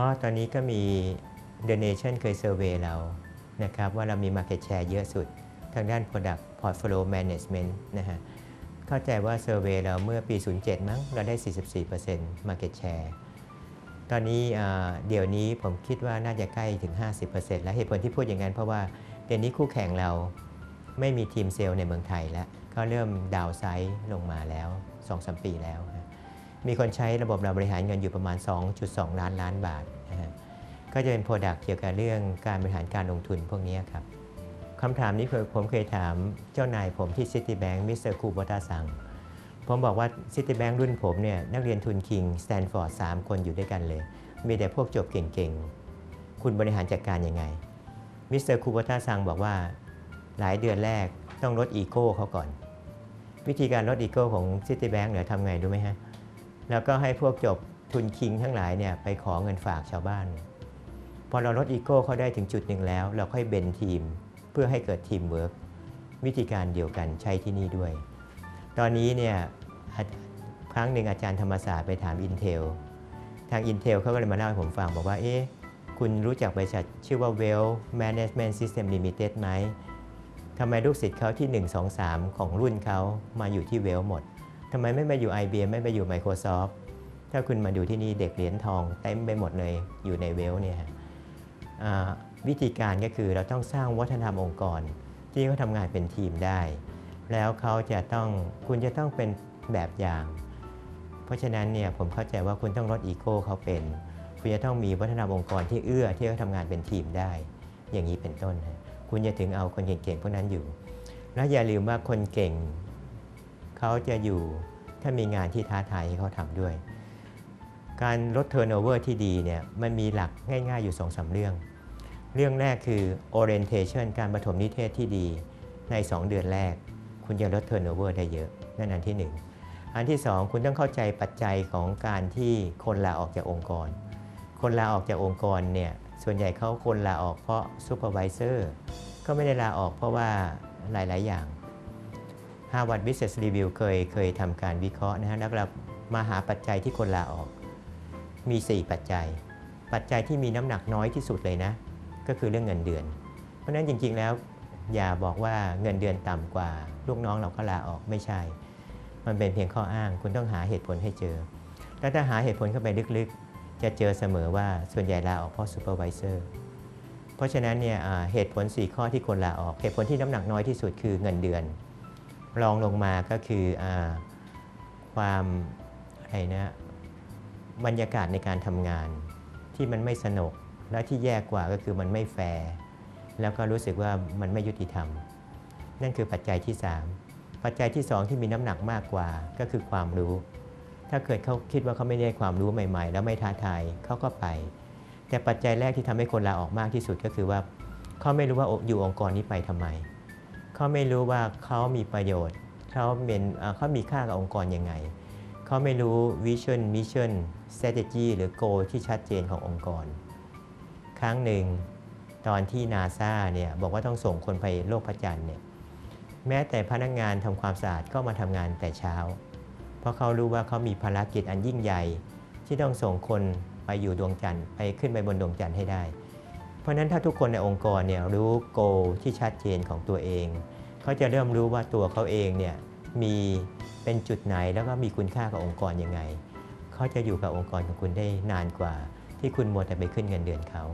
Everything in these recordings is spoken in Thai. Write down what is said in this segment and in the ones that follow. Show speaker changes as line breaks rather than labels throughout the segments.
อตอนนี้ก็มี The Nation เคยเซอร์เวยเรานะครับว่าเรามี Market Share เยอะสุด ทางด้าน Product Portfolio Management นะฮะเข้าใจว่าเซอร์เวยเราเมื่อปี 07 มั้งเราได้ 44% Market Share ตอนนี้เดี๋ยวนี้ผมคิดว่าน่าจะใกล้ถึง 50%แล้วเหตุผลที่พูดอย่างนั้นเพราะว่าเดี๋ยวนี้คู่แข่งเราไม่มีทีมเซลล์ในเมืองไทยแล้วก็เริ่มดาวไซด์ลงมาแล้ว 2-3 ปีแล้ว มีคนใช้ระบบเราบริหารเงินอยู่ประมาณ 2.2 ล้านล้านบาทนะฮะก็จะเป็นโปรดักต์เกี่ยวกับเรื่องการบริหารการลงทุนพวกนี้ครับคำถามนี้ผมเคยถามเจ้านายผมที่ Citibank มิสเตอร์คูบอตาซังผมบอกว่า Citibank รุ่นผมเนี่ยนักเรียนทุนคิงสแตนฟอร์ด3คนอยู่ด้วยกันเลย มีแต่พวกจบเก่งๆ คุณบริหารจัดการยังไงมิสเตอร์คูบอตาซังบอกว่าหลายเดือนแรกต้องลดอีโก้เขาก่อน วิธีการลดอีโก้ของ Citibank เนี่ยทำไงรู้ไหมฮะ แล้วก็ให้พวกจบทุนคิงทั้งหลายเนี่ยไปขอเงินฝากชาวบ้าน พอเราลดอีโก้เขาได้ถึงจุดหนึ่งแล้ว เราค่อยเบนทีม เพื่อให้เกิดทีมเวิร์กวิธีการเดียวกันใช้ที่นี่ด้วย ตอนนี้เนี่ยครั้งหนึ่งอาจารย์ธรรมศาสตร์ไปถาม Intel ทาง Intel เขาก็เลยมาเล่าให้ผมฟังบอกว่าเอ๊ะคุณรู้จักบริษัทชื่อว่า Well Management System Limited ไหมทำไมลูกศิษย์เขาที่ 1 2 3 ของรุ่นเขามาอยู่ที่ Well หมด ทำไมไม่มาอยู่ IBM ไม่มาอยู่ Microsoft ถ้าคุณมาดูที่นี่เด็กเหรียญทองเต็มไปหมดเลยอยู่ใน Well เนี่ยวิธีการก็คือเราต้องสร้างวัฒนธรรมองค์กร ที่เขาทำงานเป็นทีมได้ แล้วเขาจะต้องคุณจะต้องเป็นแบบอย่าง เพราะฉะนั้นเนี่ยผมเข้าใจว่าคุณต้องลดอีโก้เขาเป็น คุณจะต้องมีวัฒนธรรมองค์กรที่เอื้อที่เขาทำงานเป็นทีมได้ อย่างนี้เป็นต้น คุณจะถึงเอาคนเก่งๆพวกนั้นอยู่ แล้วอย่าลืมว่าคนเก่ง เขาจะอยู่ถ้ามีงานที่ท้าทายให้เขาทำด้วย การลดเทอร์โนเวอร์ที่ดีเนี่ยมันมีหลักง่ายๆอยู่2องสาเรื่อง เรื่องแรกคือ orientation การปฐมนิเทศที่ดีใน 2 เดือนแรก คุณจะลดเทอร์โนเวอร์ได้เยอะนั่นอันที่ 1 อันที่ 2 คุณต้องเข้าใจปัจจัยของการที่คนลาออกจากองค์กร คนลาออกจากองค์กรเนี่ยส่วนใหญ่เขาคนลาออกเพราะ supervisor ก็ไม่ได้ลาออกเพราะว่าหลาย ๆ อย่าง Harvard Business Review เคยเคยทำการวิเคราะห์นะฮะแล้วเรามาหาปัจจัยที่คนลาออก มี 4 ปัจจัย ปัจจัยที่มีน้ำหนักน้อยที่สุดเลยนะ ก็คือเรื่องเงินเดือน เพราะฉะนั้นจริง ๆ แล้วอย่าบอกว่าเงินเดือนต่ำกว่า ลูกน้องเราก็ลาออกไม่ใช่ มันเป็นเพียงข้ออ้าง คุณต้องหาเหตุผลให้เจอ แล้วถ้าหาเหตุผลเข้าไปลึกๆ จะเจอเสมอว่าส่วนใหญ่ลาออกเพราะ supervisor เพราะฉะนั้นเนี่ยเหตุผล 4 ข้อที่คนลาออก เหตุผลที่น้ำหนักน้อยที่สุดคือเงินเดือน รองลงมาก็คืออความอะไรนะบรรยากาศในการทำงานที่มันไม่สนุกและที่แย่กว่าก็คือมันไม่แฟร์แล้วก็รู้สึกว่ามันไม่ยุติธรรม นั่นคือปัจจัยที่ 3 ปัจจัยที่ 2 ที่มีน้ำหนักมากกว่าก็คือความรู้ ถ้าเกิดเขาคิดว่าเขาไม่ได้ความรู้ใหม่ ๆ แล้วไม่ท้าทายเขาก็ไป แต่ปัจจัยแรกที่ทำให้คนลาออกมากที่สุดก็คือว่าเขาไม่รู้ว่าอยู่องค์กรนี้ไปทำไม เขาไม่รู้ว่าเขามีประโยชน์เขาเป็นเขามีค่ากับองค์กรยังไง เขาไม่รู้ vision mission strategy หรือ goal ที่ชัดเจนขององค์กร ครั้งหนึ่งตอนที่นาซาเนี่ยบอกว่าต้องส่งคนไปโลกพระจันทร์เนี่ยแม้แต่พนักงานทำความสะอาดก็มาทำงานแต่เช้า เพราะเขารู้ว่าเขามีภารกิจอันยิ่งใหญ่ ที่ต้องส่งคนไปอยู่ดวงจันทร์ไปขึ้นไปบนดวงจันทร์ให้ได้ เพราะฉะนั้นถ้าทุกคนในองค์กรเนี่ยรู้โกที่ชัดเจนของตัวเอง เขาจะเริ่มรู้ว่าตัวเขาเองเนี่ยมีเป็นจุดไหนแล้วก็มีคุณค่ากับองค์กรยังไง เขาจะอยู่กับองค์กรของคุณได้นานกว่า ที่คุณมัวแต่ไปขึ้นเงินเดือนเขา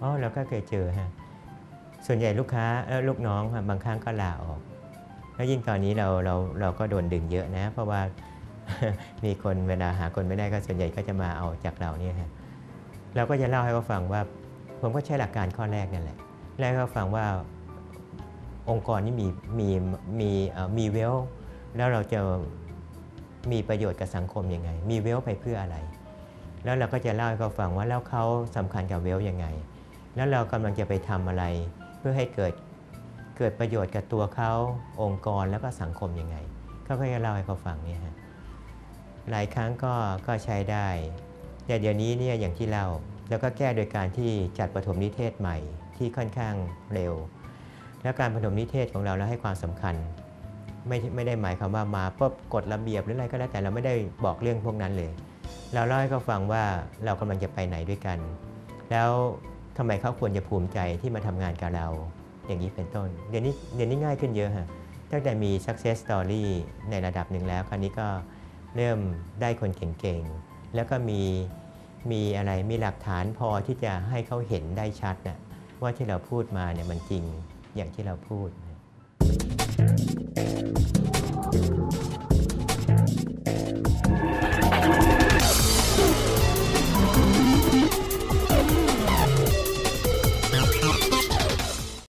อ๋อเราก็เคยเจอฮะส่วนใหญ่ลูกค้าลูกน้องบางครั้งก็ลาออก แล้วยิ่งตอนนี้เราเราเราก็โดนดึงเยอะนะ เพราะว่ามีคนเวลาหาคนไม่ได้ก็ส่วนใหญ่ก็จะมาเอาจากเราเนี่ยฮะเราก็จะเล่าให้เขาฟังว่า ผมก็ใช้หลักการข้อแรกนั่นแหละเล่าให้เขาฟังว่า องค์กรนี้มีมีมีเอ่อมีเวลแล้วเราจะมีประโยชน์กับสังคมยังไง มีเวลไปเพื่ออะไร แล้วเราก็จะเล่าให้เขาฟังว่าแล้วเขาสำคัญกับเวลยังไง แล้วเรากำลังจะไปทำอะไร เพื่อให้เกิดเกิดประโยชน์กับตัวเขาองค์กรแล้วก็สังคมยังไงเขาก็จะเล่าให้เขาฟังเนี่ยฮะหลายครั้งก็ก็ใช้ได้ แต่เดี๋ยวนี้เนี่ยอย่างที่เล่า แล้วก็แก้โดยการที่จัดปฐมนิเทศใหม่ที่ค่อนข้างเร็ว แล้วการปฐมนิเทศของเราเราให้ความสำคัญ ไม่ไม่ได้หมายความว่ามาปุ๊บกฎระเบียบหรืออะไรก็แล้วแต่เราไม่ได้บอกเรื่องพวกนั้นเลย เราเล่าให้เขาฟังว่าเรากำลังจะไปไหนด้วยกัน แล้วทำไมเขาควรจะภูมิใจที่มาทำงานกับเรา อย่างนี้เป็นต้น เดี๋ยวนี้เดี๋ยวนี้ง่ายขึ้นเยอะฮะตั้งแต่มี success story ในระดับหนึ่งแล้ว คราวนี้ก็เริ่มได้คนเก่งๆ แล้วก็มีมีอะไรมีหลักฐานพอที่จะให้เขาเห็นได้ชัดนะว่าที่เราพูดมาเนี่ยมันจริง อย่างที่เราพูด